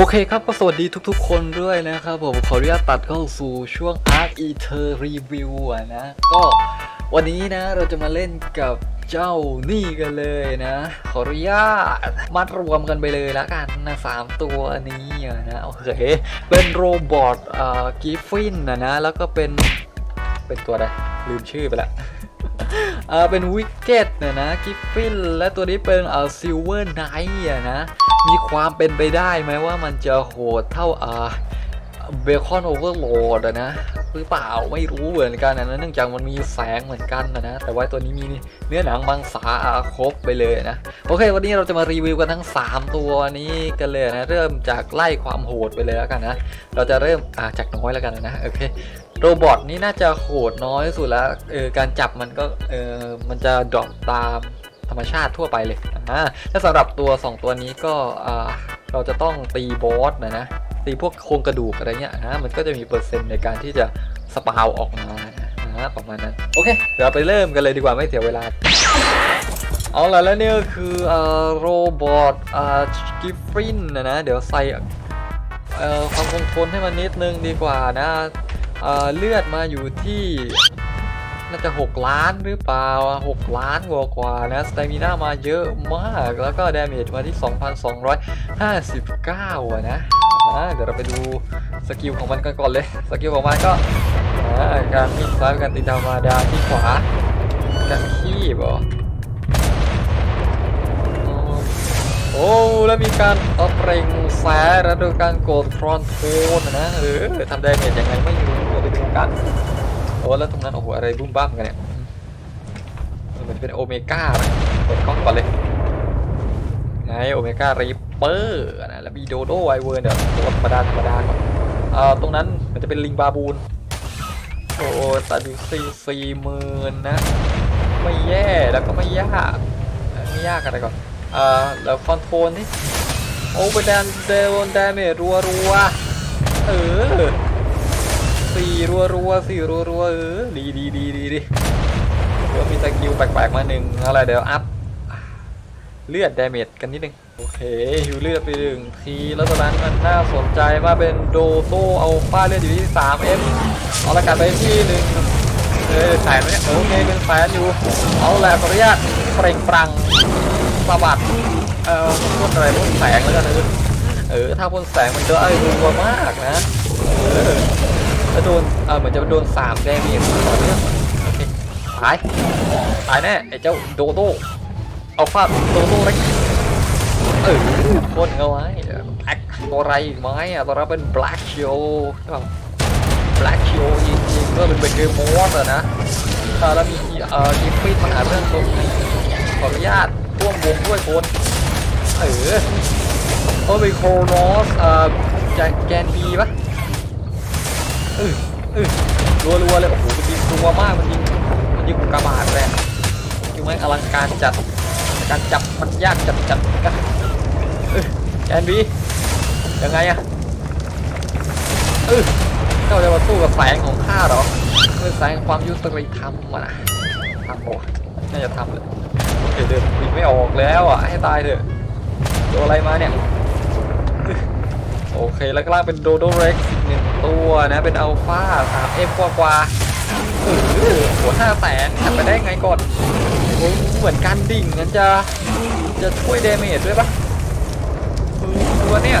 โอเคครับก็สวัสดีทุกๆ คนด้วยนะครับผมขออนุญาตตัดเข้าสู่ช่วง Arc Eater Review อะนะ ก็วันนี้นะเราจะมาเล่นกับเจ้านี่กันเลยนะ ขออนุญาตมัดรวมกันไปเลยละกันนะสามตัวนี้นะโอเคเป็นโรบอทอ่ากิฟฟินนะนะ แล้วก็เป็นเป็นตัวอะไรลืมชื่อไปละ อ่าเป็นวิกเก็ตนะนะกิฟฟินและตัวนี้เป็นอ่าซิลเวอร์ไนท์อะนะ มีความเป็นไปได้ไหมว่ามันจะโหดเท่าอ่า เบคอนโอเวอร์โหลดอะนะหรือเปล่าไม่รู้เหมือนกันนะเนื่องจากมันมีแสงเหมือนกันนะนะแต่ว่าตัวนี้มีเนื้อหนังบางสาครบไปเลยนะโอเค วันนี้เราจะมารีวิวกันทั้ง 3 ตัวนี้กันเลยนะเริ่มจากไล่ความโหดไปเลยแล้วกันนะเราจะเริ่มอ่าจากน้อยแล้วกันนะโอเคโรบอทนี่น่าจะโหดน้อยสุดแล้วเออการจับมันก็เออมันจะดรอปตามธรรมชาติทั่วไปเลยอ่าถ้าสำหรับตัว 2 ตัวนี้ก็อ่า เราจะต้องตีบอสนะนะตีพวกโครงกระดูกอะไรเงี้ยนะมันก็จะมีเปอร์เซ็นต์ในการที่จะสปาวออกมานะประมาณนั้นโอเคเดี๋ยวไปเริ่มกันเลยดีกว่าไม่เสียเวลา เอาละแล้วเนี่ยคืออโรบอทอ่ากิฟฟินนะนะเดี๋ยวใส่เอ่อความคงทนให้มันนิดนึงดีกว่านะเอ่อเลือดมาอยู่ที่ น่าจะ 6 ล้านหรือเปล่า 6 ล้านกว่ากว่าๆนะสเตมิน่ามาเยอะมากแล้วก็ดาเมจมาที่ 2,259อะนะอ่าเดี๋ยวเราไปดูสกิลของมันกันก่อนเลย สกิลของมันก็การมีดซ้ายการตีธรรมดาที่ขวาการคีบอโอ้แล้วมีการเอาเปล่งแสงแล้วโดยการกดครอนโทนนะเออทำดาเมจยังไงไม่รู้ไปดูกัน โอ้งนั้นโอ้โหอะไรบุ้มบ้ามกันเนี่ยมันเหมือนเป็นโอเมก้านะเปิดกล้องก่อนเลยไงโอเมก้ารีเปอร์นะแล้วมีโดโดไวเวิร์เดี๋ยวตัวธรรมดาธรรมดาก่อนเอ่อตรงนั้นมันจะเป็นลิงบาบูนโอ้ตัดอยู่สี่สี่หมื่นนะ ไม่แย่แล้วก็ไม่ยากไม่ยากอะไรก่อนเอ่อแล้วคอนโทรลนี่โอ้เป็นแดนเดนดเมจรัวรัวเออ สี่รัวรัวสี่รัวรัวเออดีดีดีดีดีเดี๋ยวมีสกิลแปลกๆมาหนึ่งอะไรเดี๋ยวอัพเลือดดาเมจกันนิดนึงโอเคฮิวเลือดไปหนึ่งทีแล้วตอนนั้นมันน่าสนใจมาเป็นโดโซเอาป้าเลือดอยู่ที่ 3M เอ็มเอาละกันไปที่หนึ่งเออแสนเนี่ยโอเคเป็นแสนอยู่เอาแหละขออนุญาตเปล่งปลังสะบัดเอ่อพ่นอะไรพ่นแสงแล้วกันเออเออถ้าพ่นแสงมันจะไอ้รัวมากนะเออ แล้วโดนเออเหมือนจะโดนสามแดงนี่ต่อเนื่องโอเคตายตายแน่ไอ้เจ้าโดโดเอาฟาดโดโดเล็กเออพ่นเอาไว้แบ็คตัวไรอีกไหมอะตัวเราเป็น black show ใช่ป่ะ black show จริงๆก็เป็นเบเกอร์มอสอะนะแล้วมีเอ่อกิฟฟี่ปัญหาเรื่องตรงนี้ขออนุญาตร่วมวงด้วยคนเออโอเบโครนอสเอ่อแกนบีปะ เออเออรัวรัวเลยโอ้โหมันยิงรัวมากมันยิงมันยิงกกาบาตเลยยิงไม่อลังการจัดการจับมันยากจัดจัดกันเออแอนบียังไงอะเออเจ้าจะมาสู้กับแสงของข้าหรอด้วยแสงความยุติธรรมอะนะทำโอ้น่าจะทำเลยโอเคเดินยิงไม่ออกแล้วอะให้ตายเถอะตัวอะไรมาเนี่ย โอเคแล้วก็ล่างเป็นโดโดเร็กซ์หนึ่งตัวนะเป็นอัลฟาสามเอ็มกว่ากว่าเออหัวห้าแสนทำไปได้ไงก่อนโอ้เหมือนการดิ่งงั้นจะจะช่วยเดเมจด้วยปะตัวเนี้ย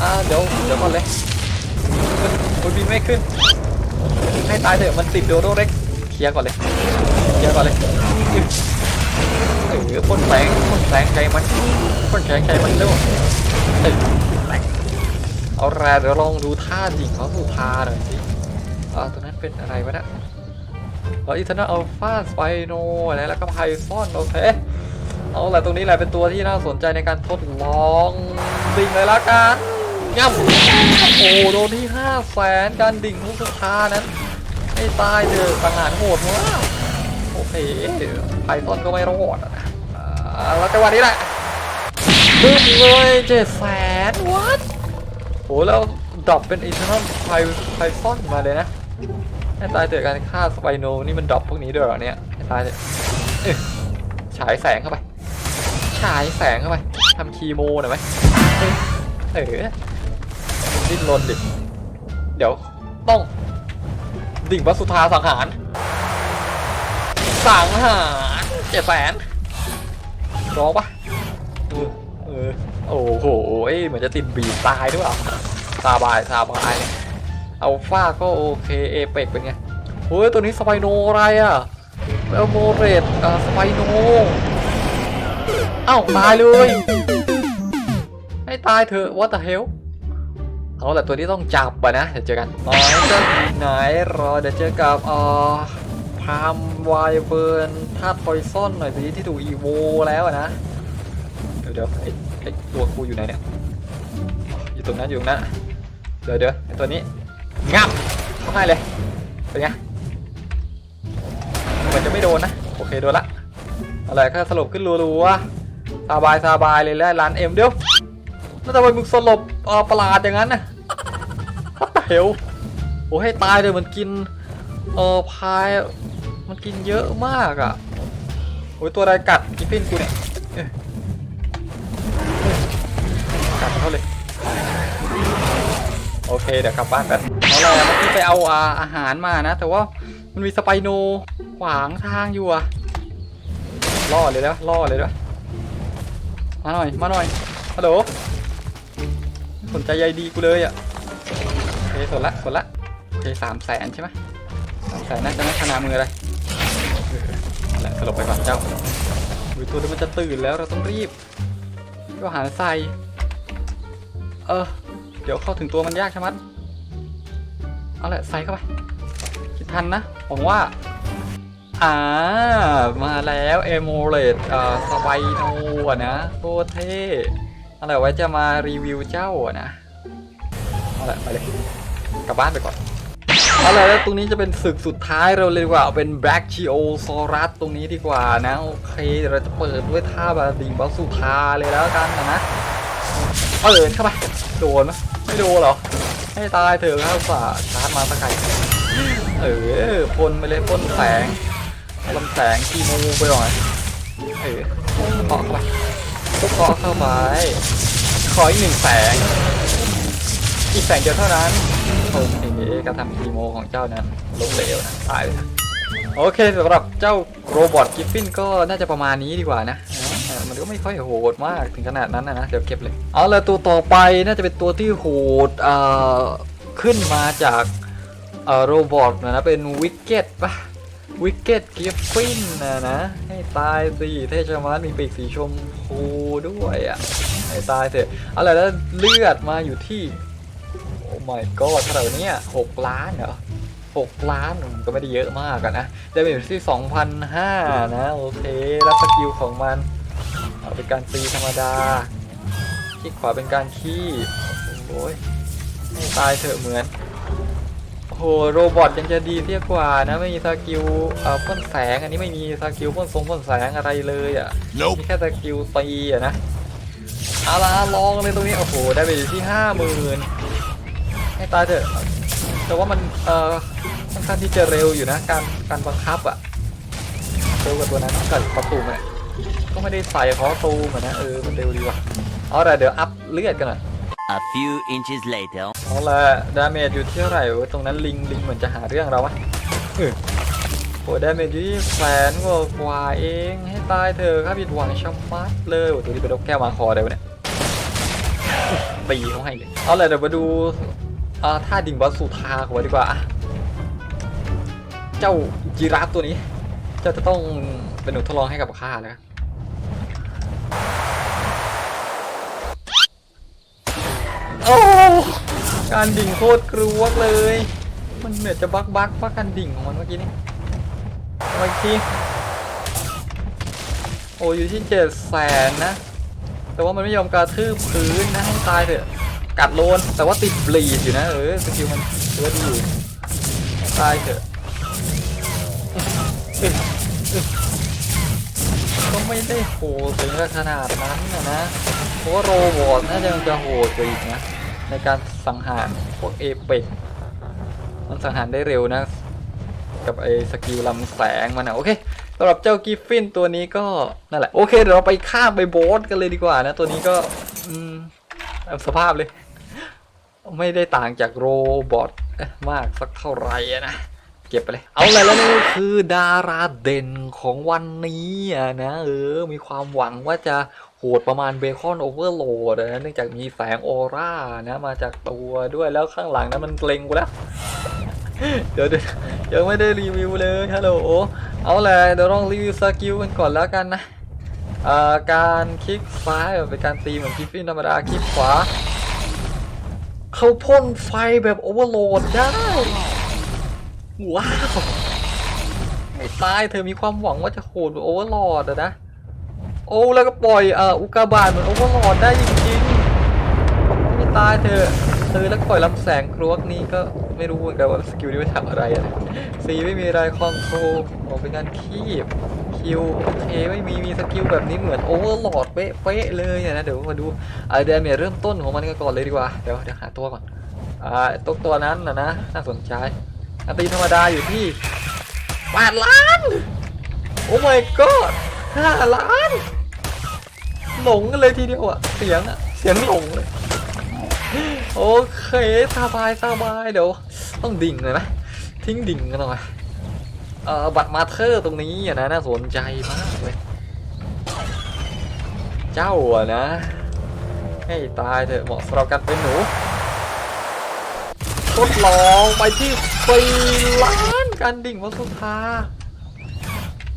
อ่าเดี๋ยวเดี๋ยวก่อนเลยมันบินไม่ขึ้น ให้ตายเถอะมันติดโดโดเร็กเคลียร์ก่อนเลยเคลียร์ก่อนเลยเออพ่นแสงพ่นแสงใจมันพ่นแสงใจมันเร็ว เอาแรเดี๋ยวลองดูท่าดิ่งของสุธาหน่อยสิอ่าตัวนั้นเป็นอะไรวะเนี่ยเอออีเทอร์นอัลฟาสไปโนอะไรแล้วก็ไพซอนโอเคเอาแหละตรงนี้แหละเป็นตัวที่น่าสนใจในการทดลองดิ่งเลยละกันง่ำโอ้โดนที่ห้าแสนการดิ่งของสุธานั้นให้ตายเถอะสังหารโหดมากโอเคไพซอนก็ไม่รอดนะอ่าแล้วจังหวะนี้แหละดึงเลยเจ็ดแสนวัด โอ้แล้วดรอปเป็น Eternal Python มาเลยนะให้ตายเถอะการฆ่าสไปโนนี่มันดรอปพวกนี้ด้วยเหรอเนี่ยให้ตายเถอะเอ้ยฉายแสงเข้าไป ฉายแสงเข้าไปทำคีโมหน่อยไหมเออดิ้นรนดิ เดี๋ยวต้อง ดิ่งวัสุธาสังหาร สังหารเจ็ดแสนร้องปะเออเออ โอ้โหเอ้ยเหมือนจะติดบีบตายด้วยเปล่าซาบายซาบายเอัลฟาก็โอเคเอเปกเป็นไงเฮ้ยตัวนี้สไปโนอะไรอะเอลโมเรตอ่าสไปโนเอ้าตายเลยให้ตายเถอะ what the hell เอาแหละตัวนี้ต้องจับอะนะเดี๋ยวเจอกันน้อจะไหนรอเดี๋ยวเจอกับอ่อพามไวเบิร์นธาตุพอยซอนหน่อยสิที่ถูกอีโวแล้วนะ เดี๋ยวเดี๋ยว ไอตัวกูอยู่ไหนเนี่ย อยู่ตรงนั้นอยู่ตรงนั้น เดี๋ยวเดี๋ยวไอตัวนี้งับเข้าให้เลย เป็นไงเหมือนจะไม่โดนนะ โอเคโดนละอะไรก็สลบขึ้นรัวๆสบายสบายเลยแล้วร้านเอ็มเดี๋ยวแล้วทำไมมึงสลบออประหลาดอย่างนั้นนะฮัตเฮลโอ้ให้ตายเลยมันกินเออพายมันกินเยอะมากอะโอ้ยตัวอะไรกัดกิฟฟินกูเนี่ย เคเดี๋ยวกลับบ้านกันเอาละเมื่อกี้ไปเอาอาอาหารมานะ แต่ว่ามันมีสไปโนขวางทางอยู่อะล่อเลยแล้วล่อเลยแล้วมาหน่อยมาหน่อยฮัลโหลสนใจใยดีกูเลยอะโอเคสนละสนละโอเคสามแสนใช่ไหมสามแสนน่าจะไม่ขนาดมืออะไรเออนั่นแหละสลบไปก่อนเจ้าดูตัวเดี๋ยวมันจะตื่นแล้วเราต้องรีบก็หาใส่เออ เดี๋ยวเข้าถึงตัวมันยากใช่ไหมเอาแหละใส่เข้าไป คิดทันนะ ผมว่า อ่า มาแล้วเอโมเลตอ่าสไปโนอะนะโคตรเท่เอาละไว้จะมารีวิวเจ้าอะนะเอาละไปเลย กลับบ้านไปก่อนเอาละแล้วตรงนี้จะเป็นศึกสุดท้ายเราเลยดีกว่าเป็น Black g e o s a u r u s ตรงนี้ดีกว่านะ โอเค เราจะเปิดด้วยท่าบาดิงบอสสุธาเลยแล้วกันนะ เปิดเข้าไปโดนไหมไม่โดนหรอให้ตายเถอะครับฝ่าชาร์จมาตะไคร้เออพ่นไปเลยพ่นแสงลำแสงกีโมไปหน่อยเออเคาะเข้าไปเคาะเข้าไปขออีกหนึ่งแสงอีกแสงเดียวเท่านั้นโอเคการทำกีโมของเจ้านั้นล้มเหลวนะตายเลยนะโอเคสำหรับเจ้าโรบอทกิฟฟินก็น่าจะประมาณนี้ดีกว่านะ มันก็ไม่ค่อยโหดมากถึงขนาดนั้นนะนะเดี๋ยวเก็บเลย เอาละตัวต่อไปน่าจะเป็นตัวที่โหดเอ่อขึ้นมาจากเอ่อโรบอทนะนะเป็นวิกเก็ตปะวิกเก็ตกิฟฟินนะนะ ให้ตายสิเทชมาร์มีปีกสีชมพูด้วยอะให้ตายเถอะเอาละแล้วเลือดมาอยู่ที่โอ้ my god เท่าไหร่วเนี่ยหกล้านเหรอหกล้านมันก็ไม่ได้เยอะมากอะนะได้ไปอยู่ที่สองพันห้านะ โอเคแล้วสกิลของมัน เอาเป็นการตีธรรมดาคลิกขวาเป็นการขี้โอ้ยให้ตายเถอะเหมือนโอ้โหโรบอทยังจะดีเทียกว่านะไม่มีสกิลเอ่อพ่นแสงอันนี้ไม่มีสกิลพ่นทรงพ่นแสงอะไรเลยอะ Nope. มีแค่สกิลตีอะนะเอาละลองเลยตรงนี้โอ้โหได้ไปอยู่ที่ห้าหมื่นให้ตายเถอะแต่ว่ามันเอ่อค่อนข้างที่จะเร็วอยู่นะการการบังคับอะเร็วกว่าตัวนั้นกับคอตูมอะ ก็ไม่ได้ใส่คอตูมอะนะเออมันเร็วดีว่ะเอาละเดี๋ยวอัพเลือดกันหน่อย A few inches later. เอาละดาเมจอยู่ที่เท่าไหร่วะตรงนั้นลิงลิงเหมือนจะหาเรื่องเราวะเออโอ้ดาเมจอยู่ที่แสนกว่ากว่าเองให้ตายเถอะครับผิดหวังชะมัดเลยโอ้ตัวนี้เป็นนกแก้วมาคอได้ปะเนี่ยตีเขาให้เลยเอาละเดี๋ยวมาดูอ่าท่าดิ่งบอสสุธาของเราดีกว่าอะเจ้าจีราฟตัวนี้เจ้าจะต้อง เป็นหนูทดลองให้กับข้าแล้วโอ้การดิ่งโคตรกรวกเลย มันเหนือจะบักบักว่าการดิ่งของมันเมื่อกี้นี่เอาอีกทีโอ้อยู่ที่เจ็ดแสนนะ แต่ว่ามันไม่ยอมกระทืบพื้นนะให้ตายเถอะ กัดโลน แต่ว่าติดบลีดอยู่นะ เออสกิลมันเลือดอยู่ ตายเถอะ ก็ไม่ได้โหดถึงขนาดนั้นนะนะเพราะว่าโรบอทน่าจะยังจะโหดกว่าอีกนะ ในการสังหารพวกเอเปกมันสังหารได้เร็วนะ กับไอ้สกิลลำแสงมันนะโอเคสำหรับเจ้ากิฟฟินตัวนี้ก็นั่นแหละโอเคเดี๋ยวเราไปข้ามไปโบสกันเลยดีกว่านะ ตัวนี้ก็อืมสภาพเลย ไม่ได้ต่างจากโรบอทมากสักเท่าไหร่นะ เก็บไปเลย เอาเลยแล้วนี่คือดาราเด่นของวันนี้อะนะเออ มีความหวังว่าจะโหดประมาณเบคอนโอเวอร์โหลดนะเนื่องจากมีแสงออร่านะมาจากตัวด้วยแล้วข้างหลังนั้นมันเกรงกูแล้วเดี๋ยวยังไม่ได้รีวิวเลยฮัลโหลเอาแหละเดี๋ยวลองรีวิวสกิลกันก่อนแล้วกันนะการคลิกซ้ายเป็นการตีเหมือนกิฟฟินธรรมดาคลิกขวาเขาพ่นไฟแบบโอเวอร์โหลดได้ ว้าวไอ้ตายเธอมีความหวังว่าจะโหดโอเวอร์โหลดอะนะ โอ้แล้วก็ปล่อยเอ่ออุกกาบาตเหมือนโอเวอร์โหลดได้จริงๆไม่ตายเธอเธอแล้วปล่อยลำแสงครวกนี้ก็ไม่รู้เหมือนกันว่าสกิลนี้ไปทำอะไรอะซีไม่มีอะไรคอนโทรลออกเป็นการคีบคิวโอเคไม่มีมีสกิลแบบนี้เหมือนโอเวอร์โหลดเป๊ะเลยนะเดี๋ยวมาดูไอเดมเริ่มต้นของมันกันก่อนเลยดีกว่าเดี๋ยวเดี๋ยวหาตัวก่อนอ่าตัวตัวนั้นนะนะน่าสนใจ อัตีธรรมดาอยู่ที่แปดล้าน โอ้ my god ห้าล้าน หลงกันเลยทีเดียวอะเสียงอะเสียงหลงเลย โอเคสบายสบายเดี๋ยว ต้องดิ่งเลยนะทิ้งดิ่งกันหน่อยเอ่อบัตรมาเธอร์ตรงนี้อะนะน่าสนใจมากเลย เจ้าอะนะ ให้ตายเถอะเหมาะสำหรับการเป็นหนู ทดลองไปที่สี่ล้านการดิ่งวัสุธา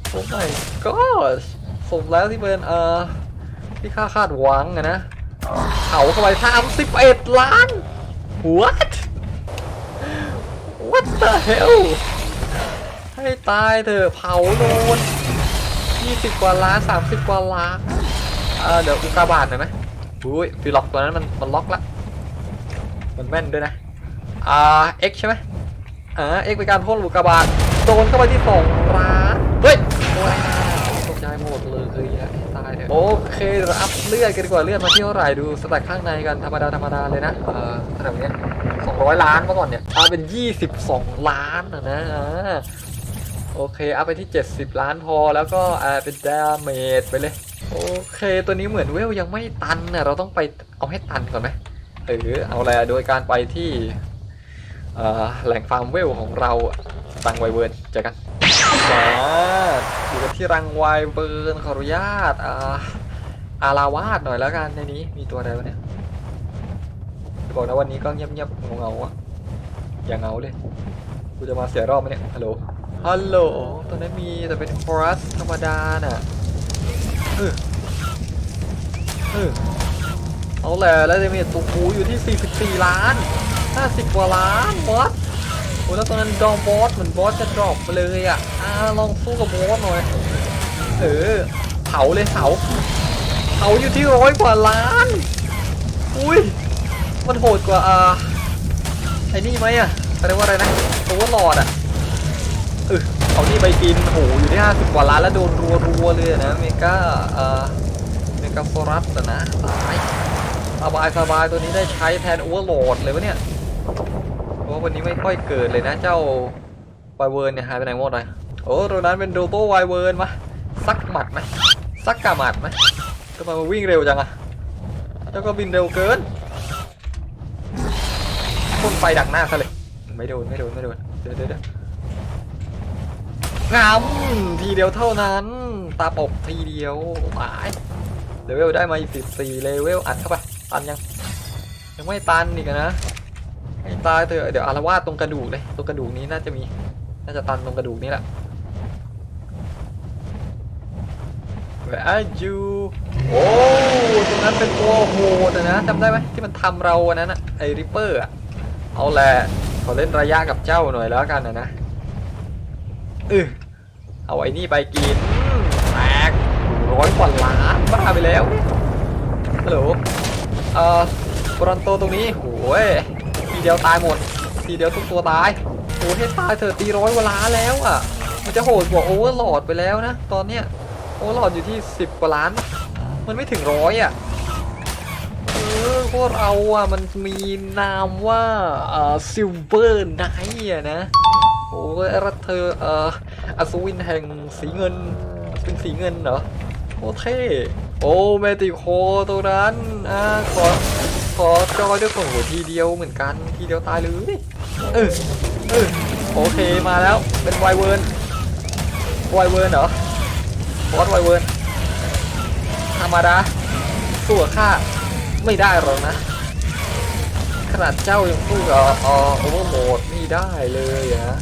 โอ้ my god สมแล้วที่เป็นเอ่อที่ข้าคาดหวังอะนะเขาเข้าไปทำสิบเอ็ดล้าน what what the hell ให้ตายเถอะเผาโดนยี่สิบกว่าล้านสามสิบกว่าล้านเออเดี๋ยวอุกาบาตหน่อยไหมอุ้ยฟีล็อกตัวนั้นมันมันล็อกละมันแม่นด้วยนะ อ่า X ใช่ไหมอ่า X เป็นการพ่นลูกกระบาดโดนเข้าไปที่สองร้านเฮ้ยโอ้ยตกใจหมดเลยคือนะตายเลยโอเคเดี๋ยวอัพเลือดกันดีกว่าเลือดมาที่เท่าไหร่ดูสแต็กข้างในกันธรรมดาธรรมดาเลยนะเออเท่าไหร่วะเนี่ยสองร้อยล้านเมื่อก่อนเนี่ยอาเป็นยี่สิบสองล้านนะนะโอเคอัพไปที่ 70 ล้านพอแล้วก็อ่าเป็นดาเมจไปเลย โอเค ตัวนี้เหมือนเวลยังไม่ตันนะเราต้องไปเอาให้ตันก่อนไหมเออเอาแหละโดยการไปที่ แหล่งฟาร์มเวลของเรารังไวเวิร์นเจอกันมาอยู่กันที่รังไวเวิร์นขออนุญาตอาราวาสหน่อยแล้วกันในนี้มีตัวอะไรวะเนี่ยจะบอกนะวันนี้ก็เงียบๆเงาๆอะอย่างเงาเลยกูจะมาเสียรอบไหมเนี่ยฮัลโหลฮัลโหลตัวนั้มีแต่เป็นฟอรัสธรรมดาน่ะเออเออเอาแหละแล้วจะมีตัวคูอยู่ที่ 44 ล้าน 50กว่าล้านบอสโอ้แล้วตอนนั้นดอมบอสเหมือนบอสจะดรอปไปเลยอะอ่าลองสู้กับบอสหน่อยเออเผาเลยเผาเผาอยู่ที่ร้อยกว่าล้านอุ้ยมันโหดกว่าอ่าไอ้นี่ไหมอะเรียกว่าอะไรนะโอเวอร์ลอดอะเออเอานี่ไปกินโหอยู่ที่50กว่าล้านแล้วโดนรัวๆเลยนะเมกาอ่าเมกาฟอรัสอะนะตายสบายสบายตัวนี้ได้ใช้แทนโอเวอร์โหลดเลยวะเนี่ย เพราะวันนี้ไม่ค่อยเกิดเลยนะเจ้าไวเวิร์นเนี่ยหายไปไหนหมดเลยโอ้ตัวนั้นเป็นโดโต้ไวเวิร์นมาซักหมัดไหมซักกาหมัดไหมทำไมมันวิ่งเร็วจังอะแล้วก็บินเร็วเกินพ่นไฟดักหน้าซะเลยไม่โดนไม่โดนไม่โดนเดี๋ยวเดี๋ยวเดี๋ยวงามทีเดียวเท่านั้น ตาปบทีเดียวตายเลเวลได้มาอีก14เลเวลอัดเข้าไปตันยังยังไม่ตันอีกอะนะ ตายเถอะเดี๋ยวอารวาสตรงกระดูกเลยตรงกระดูกนี้น่าจะมี น่าจะตันตรงกระดูกนี้แหละ Where are you โอ้ตรงนั้นเป็นตัวโหดนะจำได้ไหมที่มันทำเราอันนั้นอะไอริปเปอร์อะเอาแหละขอเล่นระยะกับเจ้าหน่อยแล้วกันนะนะเออเอาไอ้นี่ไปกินแตกร้อยกว่าล้านบ้าไปแล้วฮัลโหลเอ่อบรอนโตตรงนี้โหย ทีเดียวตายหมด ทีเดียวทุกตัวตายโอ้ให้ตายเถอะตีร้อยกว่าล้านแล้วอะ มันจะโหดกว่าโอเวอร์ลอดไปแล้วนะ ตอนเนี้ยโอเวอร์ลอดอยู่ที่10กว่าล้าน มันไม่ถึงร้อยอะเออพวกเราอะมันมีนามว่าเอ่อซิลเวอร์ไนท์อะนะโอ้รัตเธอเอ่ออัศวินแห่งสีเงินเป็นสีเงินเหรอโคตรเท่โอ้เมติโคตัวนั้นอ่าขอ ขอจอยด้วยโอ้โหทีเดียวเหมือนกันทีเดียวตายเลยเออเออโอเคมาแล้วเป็นไวเวิร์นไวเวิร์นเหรอบอสไวเวิร์นธรรมดาสู้กับข้าไม่ได้หรอกนะ ขนาดเจ้ายังสู้กับออโอเวอร์โหมดไม่ได้เลยอะนะ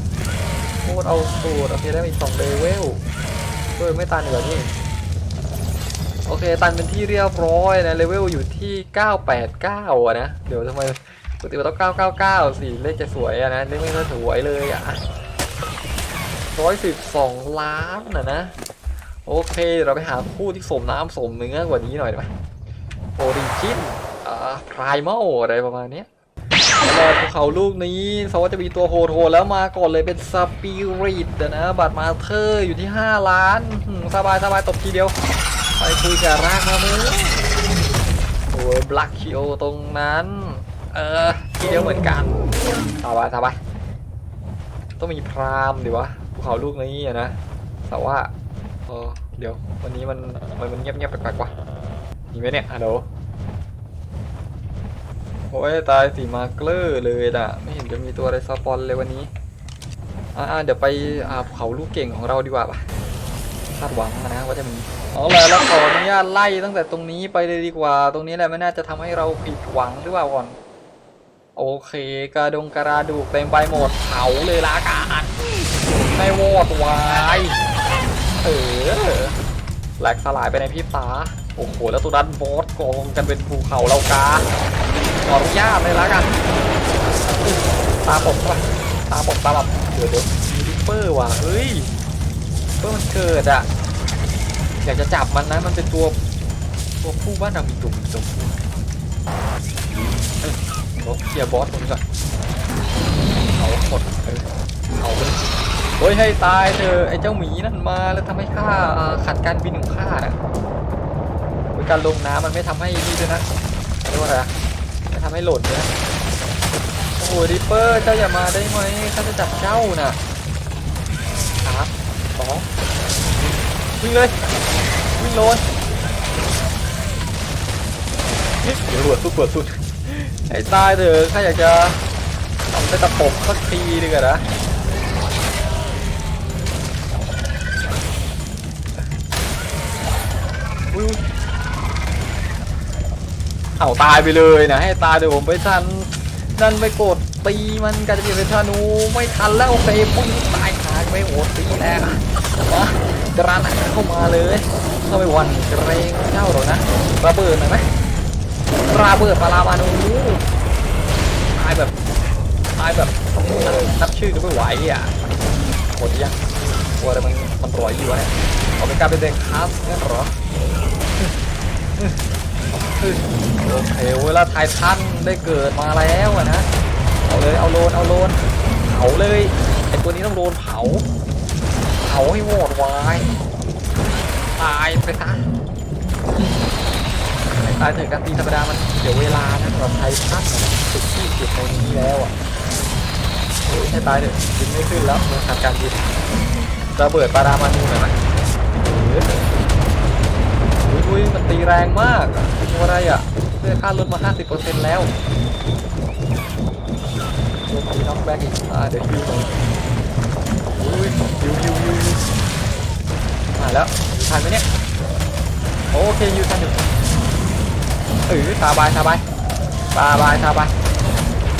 โคตรเอาสูตรโอเคได้มาอีกสองเลเวลเฮ้ยไม่ตันเหรอนี่ โอเค ตันเป็นที่เรียบร้อยนะ เลเวลอยู่ที่ 989อะนะ เดี๋ยวทำไมปกติมันต้อง999สิเลขจะสวยอะนะ เลขไม่น่าสวยเลยอะ112 ล้านนะนะ โอเคเราไปหาคู่ที่สมน้ำสมเนื้อกว่านี้หน่อยไหมโอริจินอ่าพรายมอลอะไรประมาณนี้ยแล้วภูเขาลูกนี้สว่าจะมีตัวโหดโหดแล้วมาก่อนเลยเป็นสปิริตนะ บัตรมาเธอร์อยู่ที่ 5 ล้าน สบายสบายตบทีเดียว คุยกับรากมามือโอ้ยบลักคิโอตรงนั้น เออทีเดียวเหมือนกันสบายสบายต้องมีพรามดิวะภูเขาลูกนี้อะนะ แต่ว่าเออเดี๋ยววันนี้มันมันมันเงียบเงียบๆแปลกๆว่ะมีไหมเนี่ยฮัลโหลโอ้ยตายสีมาเกลอร์เลยอะไม่เห็นจะมีตัวอะไรสปอนเลยวันนี้อ่าเดี๋ยวไปอ่าภูเขาลูกเก่งของเราดีกว่าป่ะ คาดหวังนะว่าจะมีเอาละแล้วขออนุญาตไล่ตั้งแต่ตรงนี้ไปเลยดีกว่า ตรงนี้แหละไม่น่าจะทำให้เราผิดหวังหรือเปล่าก่อน โอเคกระดงกระดูกเต็มไปหมดเผาเลยละกันไม่วอดวายเออแหลกสลายไปในพริบตาโอ้โหแล้วตัวดันบอสกองกันเป็นภูเขาเรากาขออนุญาตเลยละกัน ตาปกปะตาปกตาแบบเดี๋ยวเดี๋ยวมีริปเปอร์ว่ะเฮ้ย เพื่อมันเกิดอะ อยากจะจับมันนะมันเป็นตัวตัวผู้บ้านเรามีตัวมีตัวผู้เอ้ยรถเคลียร์บอสตรงนี้ก่อนเอาหมดเออเอาไปโอ้ยให้ตายเธอะไอ้เจ้าหมีนั่นมาแล้วทำให้ข้าขัดการบินของข้านะการลงน้ำมันไม่ทำให้นี่ด้วยนะเรียกว่าอะไรไม่ทำให้หล่นด้วยนะโอ้โหริปเปอร์เจ้าอย่ามาได้ไหมข้าจะจับเจ้าน่ะ สองวิ่งเลย วิ่งโลนเดี๋ยวรวดสุดปวดสุดไอ้ตายเถอะข้าอยากจะทำเป็นตะปบสักทีดีกว่านะอุ้ยเอาตายไปเลยนะให้ตายเดี๋ยวผมไปทันนั่นไปกดตีมันกันจะเปลี่ยนเป็นธนูไม่ทันแล้วเฟย์ปุ้งตายหาย ไปโหดตีแล้วนะกระหน่ำเข้ามาเลยเข้าไปวันเกรงเจ้าหรอกนะระเบิดหน่อยไหมระเบิดปารามานูตายแบบตายแบบนับชื่อก็ไม่ไหวอะหมดยังตัวอะไรมันมันรอยอยู่วะเนี่ยเอาเป็นการเป็นเด็กคลาสงั้นหรอโอเคเวลาไททันได้เกิดมาแล้วอะนะ เอาเลย เอาโลน เอาโลนเผาเลย อตัวนี้ต้องโดนเผา เผาให้โหดวายตายไปซะตายเถอะการตีธรรมดามันเสียวเวลานะสำหรับไทยทันนะสุดที่สุดในนี้แล้วอะโอ้ยให้ตายเถอะยิงไม่ขึ้นแล้วโดนขาดการยิงระเบิดปารามานูหน่อยไหมอุ้ยอุ้ยมันตีแรงมากอะอะไรอะเลือค่าลดมา 50%แล้วโดนตีน็อกแบ็กอีกอ่าเดี๋ยวฮิวหน่อย อยฮิวฮิวฮิวมาแล้วทันไหมเนี่ยโอเคฮิวทันอยู่เออตาบายตาบายตาบายตาบาย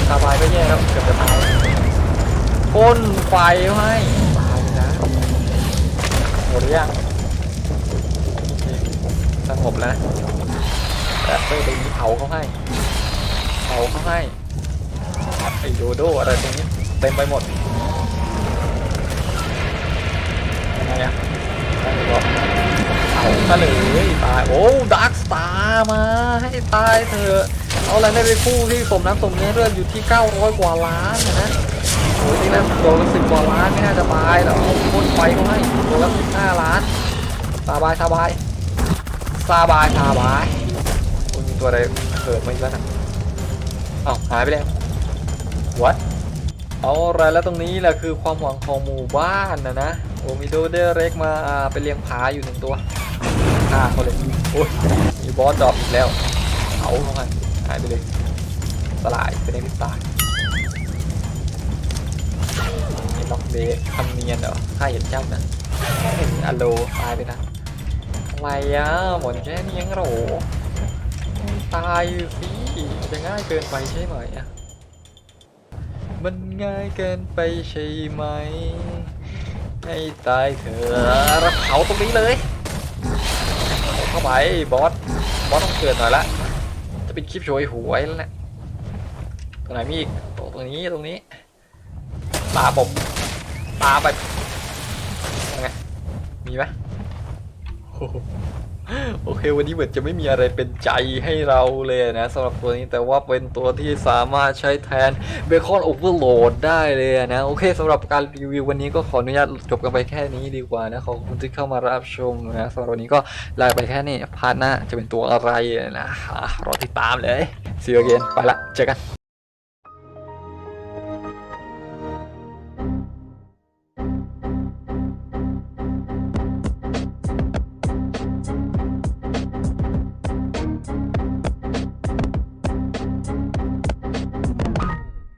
ตาบายก็แย่แล้วเกือบจะตายพ่นไฟให้ตายเลยนะหมดหรือยังสงบแล้วนะแรปเปอร์ตรงเผาเขาให้เผาเขาให้ไอโดโดอะไรตรงนี้เต็มไปหมด ไงอะได้หรือาเผาซะเลยตาย โอ้ดาร์คสตาร์มา ให้ตายเถอะ เอาอะไรได้ไปคู่ที่สมน้ำสมเนื้อเลือดอยู่ที่ 900 กว่าล้านนะโอ้ยที่นั่นตัวละสิบกว่าล้านไม่น่าจะตายแล้วเอาพ่นไฟเขาให้ตัวละ15ล้านสบายสบายสบายสบายคุณมีตัวอะไรเกิดมาอีกแล้วนะอ้าวหายไปแล้ว what เอาอะไรแล้วตรงนี้แหละคือความหวังของหมู่บ้านนะนะ อ้มีโดเดอร์เร็กมาอ่าไปเลี้ยงผาอยู่หนึ่งตัวฆ่าเขาเลยโอ้ยมีบอสดรอปอีกแล้วเอาเข้าไปหายไปเลยสลายเป็นในพริบตาไอ้ล็อกเบสทำเนียนเหรอข้าเห็นเจ้านะอัลโลตายไปนะอะไรอะหมดแค่นี้ยังโหรตายสิจะง่ายเกินไปใช่ไหมอะมันง่ายเกินไปใช่ไหม ให้ตายเถอะรับเขาตรงนี้เลยเข้าไปบอสบอสต้องเกิดหน่อยละจะเป็นคลิปโชยหวยแล้วแหละตรงไหนมีอีกโอ้ตรงนี้ตรงนี้ตาบบตาไปยังไงมีไหม โอเค วันนี้เหมือนจะไม่มีอะไรเป็นใจให้เราเลยนะสำหรับตัวนี้แต่ว่าเป็นตัวที่สามารถใช้แทนเบคอนโอเวอร์โหลดได้เลยนะ โอเคสำหรับการรีวิววันนี้ก็ขออนุญาตจบกันไปแค่นี้ดีกว่านะ ขอบคุณที่เข้ามารับชมนะสำหรับวันนี้ก็ลาไปแค่นี้พาร์ทหน้าจะเป็นตัวอะไรนะอะรอติดตามเลย See you again ไปละเจอกัน